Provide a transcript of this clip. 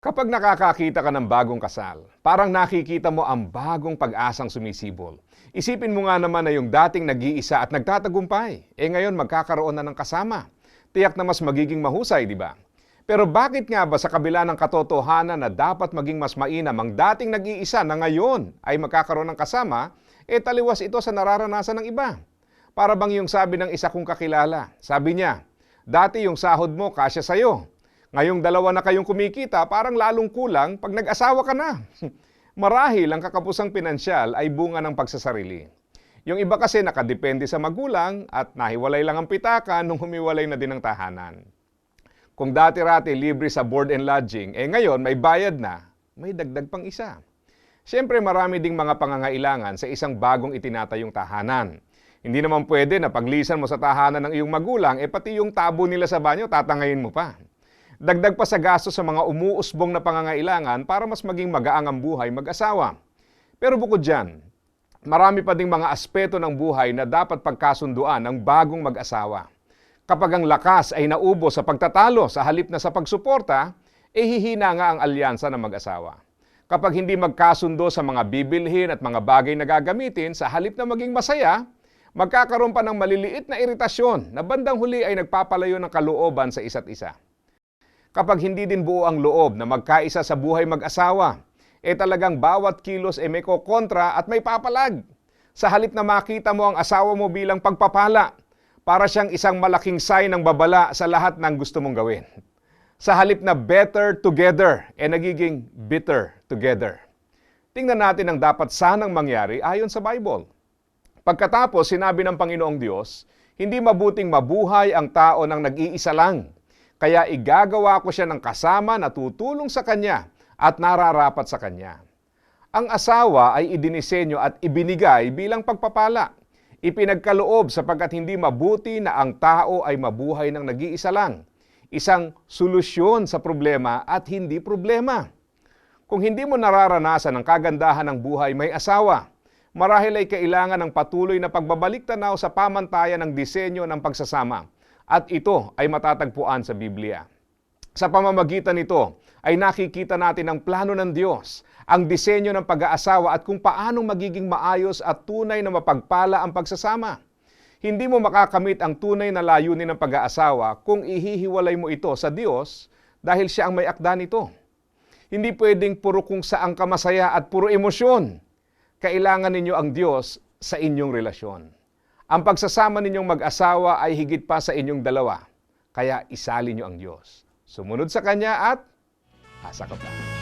Kapag nakakakita ka ng bagong kasal, parang nakikita mo ang bagong pag-asang sumisibol. Isipin mo nga naman na yung dating nag-iisa at nagtatagumpay, eh ngayon magkakaroon na ng kasama. Tiyak na mas magiging mahusay, di ba? Pero bakit nga ba sa kabila ng katotohanan na dapat maging mas mainam ang dating nag-iisa na ngayon ay magkakaroon ng kasama, eh taliwas ito sa nararanasan ng iba? Para bang yung sabi ng isa kong kakilala, sabi niya, dati yung sahod mo kasya sa'yo, Ngayong dalawa na kayong kumikita, parang lalong kulang pag nag-asawa ka na. Marahil ang kakapusang pinansyal ay bunga ng pagsasarili. Yung iba kasi nakadepende sa magulang at nahiwalay lang ang pitaka nung humiwalay na din ang tahanan. Kung dati-rati libre sa board and lodging, eh ngayon may bayad na, may dagdag pang isa. Siyempre marami ding mga pangangailangan sa isang bagong itinatayong tahanan. Hindi naman pwede na paglisan mo sa tahanan ng iyong magulang, eh pati yung tabo nila sa banyo, tatangayin mo pa. Dagdag pa sa gasto sa mga umuusbong na pangangailangan para mas maging magaang ang buhay mag-asawa. Pero bukod dyan, marami pa ding mga aspeto ng buhay na dapat pagkasunduan ng bagong mag-asawa. Kapag ang lakas ay naubo sa pagtatalo sa halip na sa pagsuporta, eh hihina nga ang alyansa ng mag-asawa. Kapag hindi magkasundo sa mga bibilhin at mga bagay na gagamitin, sa halip na maging masaya, magkakaroon pa ng maliliit na iritasyon na bandang huli ay nagpapalayo ng kalooban sa isa't isa kapag hindi din buo ang loob na magkaisa sa buhay mag-asawa, eh talagang bawat kilos ay may kokontra at may papalag. Sa halip na makita mo ang asawa mo bilang pagpapala, para siyang isang malaking sign ng babala sa lahat ng gusto mong gawin. Sa halip na better together, eh nagiging bitter together. Tingnan natin ang dapat sanang mangyari ayon sa Bible. Pagkatapos, sinabi ng Panginoong Diyos, hindi mabuting mabuhay ang tao ng nag-iisa lang, kaya igagawa ko siya ng kasama na tutulong sa kanya at nararapat sa kanya. Ang asawa ay idinisenyo at ibinigay bilang pagpapala. Ipinagkaloob sapagkat hindi mabuti na ang tao ay mabuhay ng nag-iisa lang. Isang solusyon sa problema at hindi problema. Kung hindi mo nararanasan ang kagandahan ng buhay may asawa, marahil ay kailangan ng patuloy na pagbabalik tanaw sa pamantayan ng disenyo ng pagsasama at ito ay matatagpuan sa Biblia. Sa pamamagitan nito ay nakikita natin ang plano ng Diyos, ang disenyo ng pag-aasawa at kung paanong magiging maayos at tunay na mapagpala ang pagsasama. Hindi mo makakamit ang tunay na layunin ng pag-aasawa kung ihihiwalay mo ito sa Diyos dahil siya ang may akda nito. Hindi pwedeng puro kung saan ka masaya at puro emosyon. Kailangan ninyo ang Diyos sa inyong relasyon. Ang pagsasama ninyong mag-asawa ay higit pa sa inyong dalawa. Kaya isali niyo ang Diyos. Sumunod sa Kanya at asa ka pa.